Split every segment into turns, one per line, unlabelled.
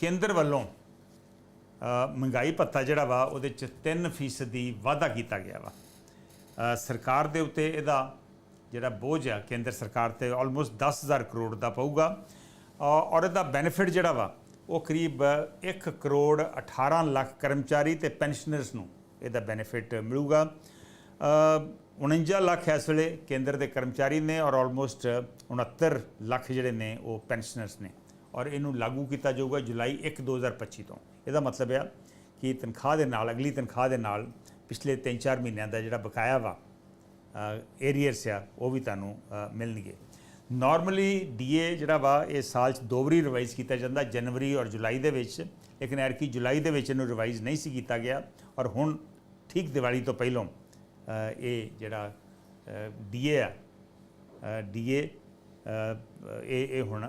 ਕੇਂਦਰ ਵੱਲੋਂ ਮਹਿੰਗਾਈ ਭੱਤਾ ਜਿਹੜਾ ਵਾ ਉਹਦੇ ਚ 3% ਦੀ ਵਾਧਾ ਕੀਤਾ ਗਿਆ ਵਾ। ਸਰਕਾਰ ਦੇ ਉੱਤੇ ਇਹਦਾ ਜਿਹੜਾ ਬੋਝ ਆ ਕੇਂਦਰ ਸਰਕਾਰ ਤੇ ਆਲਮੋਸਟ 10000 ਕਰੋੜ ਦਾ ਪਊਗਾ। ਅ, ਔਰ ਇਹਦਾ ਬੈਨੀਫਿਟ ਜਿਹੜਾ ਵਾ ਉਹ ਕਰੀਬ 1 ਕਰੋੜ 18 ਲੱਖ ਕਰਮਚਾਰੀ ਤੇ ਪੈਨਸ਼ਨਰਸ ਨੂੰ ਇਹਦਾ ਬੈਨੀਫਿਟ ਮਿਲੂਗਾ। ਅ, 49 ਲੱਖ ਇਸ ਵੇਲੇ ਕੇਂਦਰ ਦੇ ਕਰਮਚਾਰੀ ਨੇ ਔਰ ਆਲਮੋਸਟ 69 ਲੱਖ ਜਿਹੜੇ ਨੇ ਉਹ ਪੈਨਸ਼ਨਰਸ ਨੇ। ਔਰ ਇਹਨੂੰ ਲਾਗੂ ਕੀਤਾ ਜਾਊਗਾ ਜੁਲਾਈ 1 2025 ਤੋਂ। ਇਹਦਾ ਮਤਲਬ ਆ ਕਿ ਤਨਖਾਹ ਦੇ ਨਾਲ ਅਗਲੀ ਤਨਖਾਹ ਦੇ ਨਾਲ ਪਿਛਲੇ 3-4 ਮਹੀਨਿਆਂ ਦਾ ਜਿਹੜਾ ਬਕਾਇਆ ਵਾ ਏਰੀਅਰਸ ਆ ਉਹ ਵੀ ਤੁਹਾਨੂੰ ਅ, ਮਿਲਣਗੇ। ਨਾਰਮਲੀ ਡੀਏ ਜਿਹੜਾ ਵਾ ਇਹ ਸਾਲ 'ਚ ਦੋ ਵਾਰੀ ਰਿਵਾਈਜ਼ ਕੀਤਾ ਜਾਂਦਾ ਜਨਵਰੀ ਔਰ ਜੁਲਾਈ ਦੇ ਵਿੱਚ। ਲੇਕਿਨ ਐਰਕੀ ਜੁਲਾਈ ਦੇ ਵਿੱਚ ਇਹਨੂੰ ਰਿਵਾਈਜ਼ ਨਹੀਂ ਸੀ ਕੀਤਾ ਗਿਆ ਔਰ ਹੁਣ ਠੀਕ ਦੀਵਾਲੀ ਤੋਂ ਪਹਿਲਾਂ ਇਹ ਜਿਹੜਾ ਡੀਏ ਆ ਡੀਏ ਇਹ ਇਹ ਹੁਣ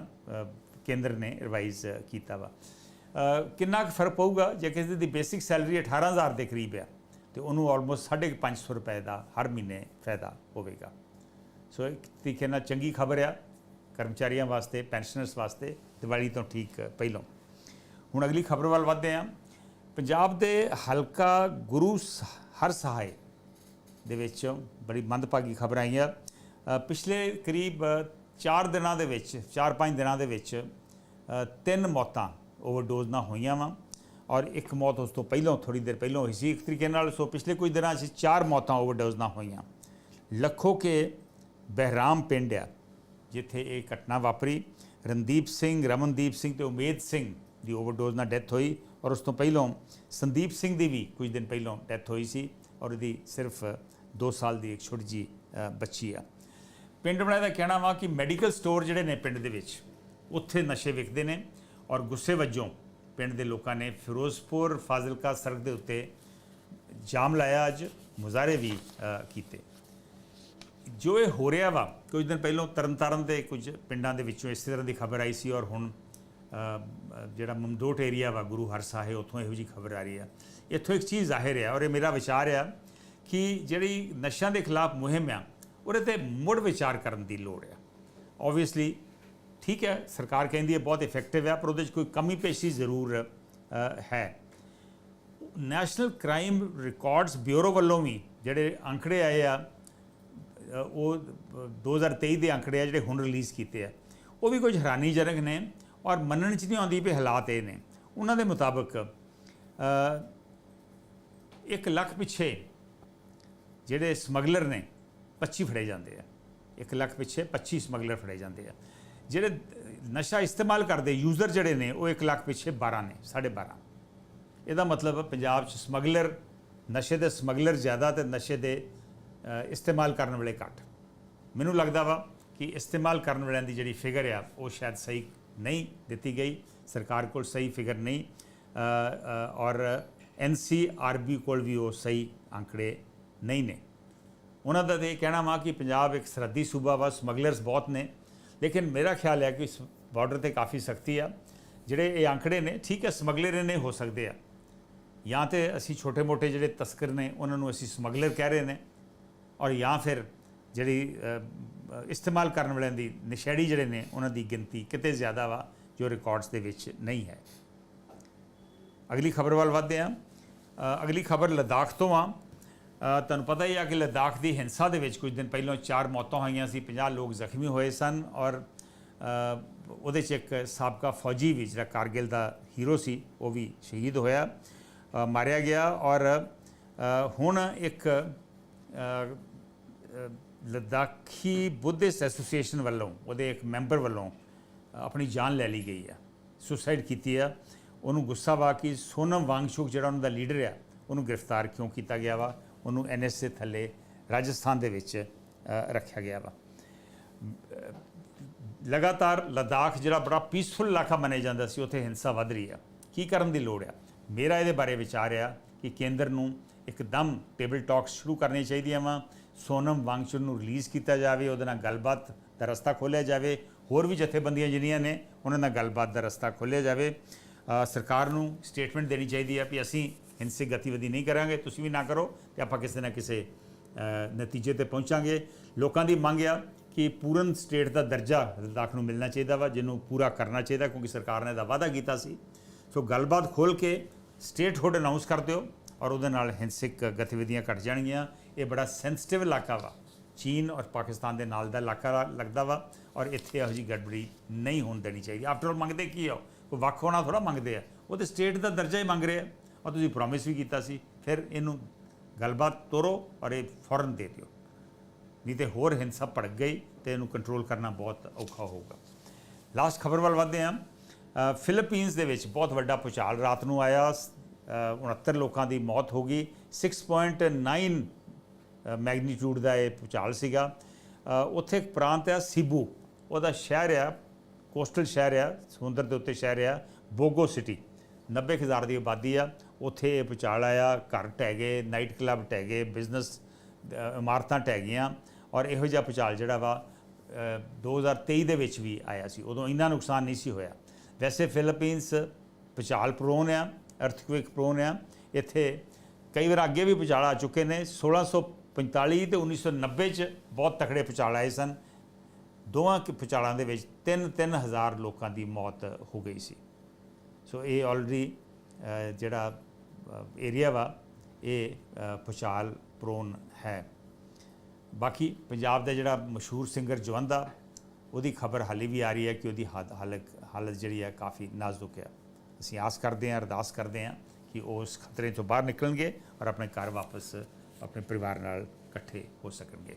ਕੇਂਦਰ ਨੇ ਰਿਵਾਈਜ਼ ਕੀਤਾ ਵਾ। ਕਿੰਨਾ ਕੁ ਫ਼ਰਕ ਪਊਗਾ? ਜੇ ਕਿਸੇ ਦੀ ਬੇਸਿਕ ਸੈਲਰੀ 18000 ਦੇ ਕਰੀਬ ਆ, ਤੇ ਉਹਨੂੰ ਆਲਮੋਸਟ 550 ਰੁਪਏ ਦਾ ਹਰ ਮਹੀਨੇ ਫਾਇਦਾ ਹੋਵੇਗਾ। ਸੋ ਇੱਕ ਤਰੀਕੇ ਨਾਲ ਚੰਗੀ ਖਬਰ ਆ, ਕਰਮਚਾਰੀਆਂ ਵਾਸਤੇ ਪੈਨਸ਼ਨਰਸ ਵਾਸਤੇ, ਦੀਵਾਲੀ ਤੋਂ ਠੀਕ ਪਹਿਲਾਂ। ਹੁਣ ਅਗਲੀ ਖਬਰ ਵੱਲ ਵਧਦੇ ਹਾਂ ਪੰਜਾਬ ਦੇ ਹਲਕਾ ਗੁਰੂ ਸ- ਹਰ ਸਹਾਇ ਦੇ ਵਿੱਚ ਬੜੀ ਮੰਦਭਾਗੀ ਖਬਰ ਆਈ ਆ। ਪਿਛਲੇ ਕਰੀਬ 4 ਦਿਨਾਂ ਦੇ ਵਿੱਚ 4-5 ਦਿਨਾਂ ਦੇ ਵਿੱਚ ਤਿੰਨ ਮੌਤਾਂ ਓਵਰਡੋਜ਼ ਨਾਲ ਹੋਈਆਂ ਵਾ। ਔਰ ਇੱਕ ਮੌਤ ਉਸ ਤੋਂ ਪਹਿਲਾਂ ਥੋੜੀ ਦੇਰ ਪਹਿਲਾਂ ਹੋਈ ਸੀ ਇੱਕ ਤਰੀਕੇ ਨਾਲ। ਸੋ ਪਿਛਲੇ ਕੁਝ ਦਿਨਾਂ 'ਚ ਚਾਰ ਮੌਤਾਂ ਓਵਰਡੋਜ਼ ਨਾਲ ਹੋਈਆਂ। ਲੱਖੋ ਕੇ ਬਹਿਰਾਮ ਪਿੰਡ ਆ, ਜਿੱਥੇ ਇਹ ਘਟਨਾ ਵਾਪਰੀ। ਰਣਦੀਪ ਸਿੰਘ, ਰਮਨਦੀਪ ਸਿੰਘ ਤੇ ਉਮੇਦ ਸਿੰਘ ਦੀ ਓਵਰਡੋਜ਼ ਨਾਲ ਡੈਥ ਹੋਈ। ਔਰ ਉਸ ਤੋਂ ਪਹਿਲਾਂ ਸੰਦੀਪ ਸਿੰਘ ਦੀ ਵੀ ਕੁਝ ਦਿਨ ਪਹਿਲਾਂ ਡੈਥ ਹੋਈ ਸੀ। ਔਰ ਇਹਦੀ ਸਿਰਫ 2 ਸਾਲ ਦੀ ਇੱਕ ਛੋਟੀ ਜੀ ਬੱਚੀ ਆ। ਪਿੰਡ ਵਾਲਿਆਂ ਦਾ ਕਹਿਣਾ ਵਾ ਕਿ ਮੈਡੀਕਲ ਸਟੋਰ ਜਿਹੜੇ ਨੇ ਪਿੰਡ ਦੇ ਵਿੱਚ, ਉੱਥੇ ਨਸ਼ੇ ਵਿਕਦੇ ਨੇ ਔਰ ਗੁੱਸੇ ਵਜੋਂ ਪਿੰਡ ਦੇ ਲੋਕਾਂ ਨੇ ਫਿਰੋਜ਼ਪੁਰ ਫਾਜ਼ਿਲਕਾ ਸੜਕ ਦੇ ਉੱਤੇ ਜਾਮ ਲਾਇਆ ਅੱਜ, ਮੁਜ਼ਾਹਰੇ ਵੀ ਕੀਤੇ। ਜੋ ਇਹ ਹੋ ਰਿਹਾ ਵਾ, ਕੁਝ ਦਿਨ ਪਹਿਲਾਂ ਤਰਨਤਾਰਨ ਦੇ ਕੁਝ ਪਿੰਡਾਂ ਦੇ ਵਿੱਚੋਂ ਇਸੇ ਤਰ੍ਹਾਂ ਦੀ ਖਬਰ ਆਈ ਸੀ ਔਰ ਹੁਣ ਜਿਹੜਾ ਮਮਦੋਟ ਏਰੀਆ ਵਾ ਗੁਰੂ ਹਰ ਸਾਹਿਬ, ਉੱਥੋਂ ਇਹੋ ਜੀ ਖਬਰ ਆ ਰਹੀ ਆ। ਇੱਥੋਂ ਇੱਕ ਚੀਜ਼ ਜ਼ਾਹਿਰ ਆ ਔਰ ਇਹ ਮੇਰਾ ਵਿਚਾਰ ਆ ਕਿ ਜਿਹੜੀ ਨਸ਼ਿਆਂ ਦੇ ਖਿਲਾਫ ਮੁਹਿੰਮ ਆ ਉਹਦੇ ਤੇ ਮੁੜ ਵਿਚਾਰ ਕਰਨ ਦੀ ਲੋੜ ਆ। ਆਬਵੀਅਸਲੀ ਠੀਕ ਹੈ ਸਰਕਾਰ ਕਹਿੰਦੀ ਹੈ ਬਹੁਤ ਇਫੈਕਟਿਵ ਹੈ ਪਰ ਉਹਦੇ 'ਚ ਕੋਈ ਕਮੀ ਪੇਸ਼ੀ ਜ਼ਰੂਰ ਹੈ। ਨੈਸ਼ਨਲ ਕ੍ਰਾਈਮ ਰਿਕਾਰਡਸ ਬਿਊਰੋ ਵੱਲੋਂ ਵੀ ਜਿਹੜੇ ਅੰਕੜੇ ਆਏ ਆ ਅ, ਉਹ ਅ, 2023 ਦੇ ਅੰਕੜੇ ਆ ਜਿਹੜੇ ਹੁਣ ਰਿਲੀਜ਼ ਕੀਤੇ ਆ। ਉਹ ਵੀ ਕੁਝ ਹੈਰਾਨੀਜਨਕ ਨੇ ਔਰ ਮੰਨਣ 'ਚ ਨਹੀਂ ਆਉਂਦੀ ਵੀ ਹਾਲਾਤ ਇਹ ਨੇ। ਉਹਨਾਂ ਦੇ ਮੁਤਾਬਕ ਅ, ਇੱਕ ਲੱਖ ਪਿੱਛੇ ਜਿਹੜੇ ਸਮਗਲਰ ਨੇ 25 ਫੜੇ ਜਾਂਦੇ ਆ। 1 ਲੱਖ ਪਿੱਛੇ 25 ਸਮਗਲਰ ਫੜੇ ਜਾਂਦੇ ਆ। ਜਿਹੜੇ ਨਸ਼ਾ ਇਸਤੇਮਾਲ ਕਰਦੇ ਯੂਜ਼ਰ ਜਿਹੜੇ ਨੇ ਉਹ 1 ਲੱਖ ਪਿੱਛੇ 12 ਨੇ 12.5 ਇਹਦਾ ਮਤਲਬ ਪੰਜਾਬ 'ਚ ਸਮਗਲਰ ਨਸ਼ੇ ਦੇ ਸਮਗਲਰ ਜ਼ਿਆਦਾ ਤੇ ਨਸ਼ੇ ਦੇ ਇਸਤੇਮਾਲ ਕਰਨ ਵਾਲੇ ਘੱਟ। ਮੈਨੂੰ ਲੱਗਦਾ ਵਾ ਕਿ ਇਸਤੇਮਾਲ ਕਰਨ ਵਾਲਿਆਂ ਦੀ ਜਿਹੜੀ ਫਿਗਰ ਆ ਉਹ ਸ਼ਾਇਦ ਸਹੀ ਨਹੀਂ ਦਿੱਤੀ ਗਈ। ਸਰਕਾਰ ਕੋਲ ਸਹੀ ਫਿਗਰ ਨਹੀਂ। ਅ, ਅ, ਔਰ ਐਨਸੀਆਰਬੀ ਕੋਲ ਵੀ ਉਹ ਸਹੀ ਅੰਕੜੇ ਨਹੀਂ ਨੇ। ਉਹਨਾਂ ਦਾ ਤਾਂ ਇਹ ਕਹਿਣਾ ਵਾ ਕਿ ਪੰਜਾਬ ਇੱਕ ਸਰਹੱਦੀ ਸੂਬਾ ਵਾ, ਸਮਗਲਰਸ ਬਹੁਤ ਨੇ। ਲੇਕਿਨ ਮੇਰਾ ਖਿਆਲ ਹੈ ਕਿ ਇਸ ਬਾਰਡਰ ਤੇ ਕਾਫੀ ਸਖਤੀ ਆ। ਜਿਹੜੇ ਇਹ ਅੰਕੜੇ ਨੇ, ਠੀਕ ਹੈ, ਸਮਗਲਰ ਨੇ ਹੋ ਸਕਦੇ ਆ। ਜਾਂ ਤੇ ਅਸੀਂ ਛੋਟੇ-ਮੋਟੇ ਜਿਹੜੇ ਤਸਕਰ ਨੇ, ਉਹਨਾਂ ਨੂੰ ਅਸੀਂ ਸਮਗਲਰ ਕਹਿ ਰਹੇ ਨੇ। ਔਰ ਜਾਂ ਫਿਰ ਜਿਹੜੀ ਇਸਤੇਮਾਲ ਕਰਨ ਵਾਲਿਆਂ ਦੀ ਨਸ਼ੇੜੀ ਜਿਹੜੇ ਨੇ, ਉਹਨਾਂ ਦੀ ਗਿਣਤੀ ਕਿਤੇ ਜ਼ਿਆਦਾ ਵਾ, ਜੋ ਰਿਕਾਰਡਸ ਦੇ ਵਿੱਚ ਨਹੀਂ ਹੈ। ਅਗਲੀ ਖਬਰ ਵੱਲ ਵਧਦੇ ਹਾਂ। ਅਗਲੀ ਖਬਰ ਲਦਾਖ ਤੋਂ ਆ। ਤੁਹਾਨੂੰ ਪਤਾ ਹੀ ਆ ਕਿ ਲਦਾਖ ਦੀ ਹਿੰਸਾ ਦੇ ਵਿੱਚ ਕੁਝ ਦਿਨ ਪਹਿਲਾਂ ਚਾਰ ਮੌਤਾਂ ਹੋਈਆਂ ਸੀ 50 ਲੋਕ ਜ਼ਖਮੀ ਹੋਏ ਸਨ ਔਰ ਉਹਦੇ 'ਚ ਇੱਕ ਸਾਬਕਾ ਫੌਜੀ ਵੀ ਜਿਹੜਾ ਕਾਰਗਿਲ ਦਾ ਹੀਰੋ ਸੀ, ਉਹ ਵੀ ਸ਼ਹੀਦ ਹੋਇਆ ਮਾਰਿਆ ਗਿਆ ਔਰ ਹੁਣ ਇੱਕ ਲਦਾਖੀ ਬੁੱਧਿਸਟ ਐਸੋਸੀਏਸ਼ਨ ਵੱਲੋਂ, ਉਹਦੇ ਇੱਕ ਮੈਂਬਰ ਵੱਲੋਂ ਆਪਣੀ ਜਾਨ ਲੈ ਲਈ ਗਈ ਆ, ਸੁਸਾਈਡ ਕੀਤੀ ਆ, ਉਹਨੂੰ ਗੁੱਸਾ ਵਾ ਕਿ ਸੋਨਮ ਵਾਂਗਸ਼ੁਕ ਜਿਹੜਾ ਉਹਨਾਂ ਦਾ ਲੀਡਰ ਆ, ਉਹਨੂੰ ਗ੍ਰਿਫਤਾਰ ਕਿਉਂ ਕੀਤਾ ਗਿਆ ਵਾ ਉਹਨੂੰ ਐਨਐਸਏ ਥੱਲੇ ਰਾਜਸਥਾਨ ਦੇ ਵਿੱਚ ਰੱਖਿਆ ਗਿਆ ਵਾ। ਲਗਾਤਾਰ ਲਦਾਖ ਜਿਹੜਾ ਬੜਾ ਪੀਸਫੁਲ ਇਲਾਕਾ ਮੰਨਿਆ ਜਾਂਦਾ ਸੀ, ਉੱਥੇ ਹਿੰਸਾ ਵੱਧ ਰਹੀ ਆ। ਕੀ ਕਰਨ ਦੀ ਲੋੜ ਆ? ਮੇਰਾ ਇਹਦੇ ਬਾਰੇ ਵਿਚਾਰ ਆ ਕਿ ਕੇਂਦਰ ਨੂੰ ਇੱਕਦਮ ਟੇਬਲ ਟਾਕਸ ਸ਼ੁਰੂ ਕਰਨੀਆਂ ਚਾਹੀਦੀਆਂ ਵਾ। ਸੋਨਮ ਵਾਂਗਚੁਕ ਨੂੰ ਰਿਲੀਜ਼ ਕੀਤਾ ਜਾਵੇ, ਉਹਦੇ ਨਾਲ ਗੱਲਬਾਤ ਦਾ ਰਸਤਾ ਖੋਲ੍ਹਿਆ ਜਾਵੇ। ਹੋਰ ਵੀ ਜਥੇਬੰਦੀਆਂ ਜਿਹੜੀਆਂ ਨੇ, ਉਹਨਾਂ ਨਾਲ ਗੱਲਬਾਤ ਦਾ ਰਸਤਾ ਖੋਲ੍ਹਿਆ ਜਾਵੇ। ਸਰਕਾਰ ਨੂੰ ਸਟੇਟਮੈਂਟ ਦੇਣੀ ਚਾਹੀਦੀ ਆ ਕਿ ਅਸੀਂ ਹਿੰਸਕ ਗਤੀਵਿਧੀ ਨਹੀਂ ਕਰਾਂਗੇ, ਤੁਸੀਂ ਵੀ ਨਾ ਕਰੋ ਤੇ ਆਪਾਂ ਕਿਸੇ ਨਾ ਕਿਸੇ ਨਤੀਜੇ ਤੇ ਪਹੁੰਚਾਂਗੇ। ਲੋਕਾਂ ਦੀ ਮੰਗ ਆ ਕਿ ਪੂਰਨ ਸਟੇਟ ਦਾ ਦਰਜਾ ਲੱਦਾਖ ਨੂੰ ਮਿਲਣਾ ਚਾਹੀਦਾ ਵਾ, ਜਿਹਨੂੰ ਪੂਰਾ ਕਰਨਾ ਚਾਹੀਦਾ ਕਿਉਂਕਿ ਸਰਕਾਰ ਨੇ ਦਾ ਵਾਅਦਾ ਕੀਤਾ ਸੀ। ਸੋ ਗੱਲਬਾਤ ਖੋਲ ਕੇ ਸਟੇਟ ਸਟੇਟਹੁੱਡ ਅਨਾਉਂਸ ਕਰ ਦਿਓ ਔਰ ਉਹਦੇ ਨਾਲ ਹਿੰਸਕ ਗਤੀਵਿਧੀਆਂ ਘਟ ਜਾਣਗੀਆਂ। ਇਹ ਬੜਾ ਸੈਂਸਿਟਿਵ ਇਲਾਕਾ ਵਾ। ਚੀਨ ਔਰ ਪਾਕਿਸਤਾਨ ਦੇ ਨਾਲ ਦਾ ਇਲਾਕਾ ਲੱਗਦਾ ਵਾ ਔਰ ਇੱਥੇ ਇਹੋ ਜਿਹੀ ਗੜਬੜੀ ਨਹੀਂ ਹੋਣ ਦੇਣੀ ਚਾਹੀਦੀ। ਆਫਟਰ ਆਲ ਮੰਗਦੇ ਕੀ ਆ ਉਹ? ਵੱਖ ਹੋਣਾ ਥੋੜਾ ਮੰਗਦੇ ਆ। ਉਹ ਤੇ ਸਟੇਟ ਦਾ ਦਰਜਾ ਹੀ ਮੰਗ ਰਹੇ ਆ। ਔਰ ਤੁਸੀਂ ਪ੍ਰੋਮਿਸ ਵੀ ਕੀਤਾ ਸੀ ਫਿਰ ਇਹਨੂੰ ਗੱਲਬਾਤ ਤੋਰੋ ਔਰ ਇਹ ਫੌਰਨ ਦੇ ਦਿਓ। ਨਹੀਂ ਤੇ ਹੋਰ ਹਿੰਸਾ ਭੜਕ ਗਈ ਤੇ ਇਹਨੂੰ ਕੰਟਰੋਲ ਕਰਨਾ ਬਹੁਤ ਔਖਾ ਹੋਊਗਾ। ਲਾਸਟ ਖਬਰ ਵੱਲ ਵਧਦੇ ਹਾਂ। ਅ, ਫਿਲੀਪੀਨਸ ਦੇ ਵਿੱਚ ਬਹੁਤ ਵੱਡਾ ਭੂਚਾਲ ਰਾਤ ਨੂੰ ਆਇਆ। ਸ- 69 ਲੋਕਾਂ ਦੀ ਮੌਤ ਹੋ ਗਈ। 6.9 ਮੈਗਨੀਟਿਊਡ ਦਾ ਇਹ ਭੂਚਾਲ ਸੀਗਾ। ਉੱਥੇ ਇੱਕ ਪ੍ਰਾਂਤ ਆ ਸਿਬੂ ਉਹਦਾ ਸ਼ਹਿਰ ਆ ਕੋਸਟਲ ਸ਼ਹਿਰ ਆ ਸਮੁੰਦਰ ਦੇ ਉੱਤੇ ਸ਼ਹਿਰ ਆ ਬੋਗੋ ਸਿਟੀ 90000 ਦੀ ਆਬਾਦੀ ਆ। ਉੱਥੇ ਇਹ ਭੂਚਾਲ ਆਇਆ ਘਰ ਢਹਿ ਗਏ ਨਾਈਟ ਕਲੱਬ ਢਹਿ ਗਏ ਬਿਜ਼ਨਸ ਇਮਾਰਤਾਂ ਢਹਿ ਗਈਆਂ ਔਰ ਇਹੋ ਜਿਹਾ ਭੂਚਾਲ ਜਿਹੜਾ ਵਾ ਅ, 2023 ਦੇ ਵਿੱਚ ਵੀ ਆਇਆ ਸੀ। ਉਦੋਂ ਇੰਨਾ ਨੁਕਸਾਨ ਨਹੀਂ ਸੀ ਹੋਇਆ। ਵੈਸੇ ਫਿਲੀਪੀਨਸ ਭੂਚਾਲ ਪ੍ਰੋਨ ਆ ਅਰਥਕੁਇਕ ਪ੍ਰੋਨ ਆ। ਇੱਥੇ ਕਈ ਵਾਰ ਅੱਗੇ ਵੀ ਭੂਚਾਲ ਆ ਚੁੱਕੇ ਨੇ। 1645 ਤੇ 1990 ਚ ਬਹੁਤ ਤਕੜੇ ਭੂਚਾਲ ਆਏ ਸਨ। ਦੋਵਾਂ ਕਿ ਭੂਚਾਲਾਂ ਦੇ ਵਿੱਚ 3-3 ਹਜ਼ਾਰ ਲੋਕਾਂ ਦੀ ਮੌਤ ਹੋ ਗਈ ਸੀ। ਸੋ ਇਹ ਆਲਰੇਡੀ ਜਿਹੜਾ ਏਰੀਆ ਵਾ ਇਹ ਅ, ਭੂਚਾਲ ਪ੍ਰੋਨ ਹੈ। ਬਾਕੀ ਪੰਜਾਬ ਦਾ ਜਿਹੜਾ ਮਸ਼ਹੂਰ ਸਿੰਗਰ ਜਵੰਦਾ ਉਹਦੀ ਖਬਰ ਹਾਲੇ ਵੀ ਆ ਰਹੀ ਹੈ ਕਿ ਉਹਦੀ ਹਾਲ- ਹਾਲਤ ਹਾਲਤ ਜਿਹੜੀ ਹੈ ਕਾਫੀ ਨਾਜ਼ੁਕ ਹੈ। ਅਸੀਂ ਆਸ ਕਰਦੇ ਹਾਂ ਅਰਦਾਸ ਕਰਦੇ ਹਾਂ ਕਿ ਉਹ ਉਸ ਖਤਰੇ ਤੋਂ ਬਾਹਰ ਨਿਕਲਣਗੇ ਔਰ ਆਪਣੇ ਘਰ ਵਾਪਸ ਆਪਣੇ ਪਰਿਵਾਰ ਨਾਲ ਇਕੱਠੇ ਹੋ ਸਕਣਗੇ।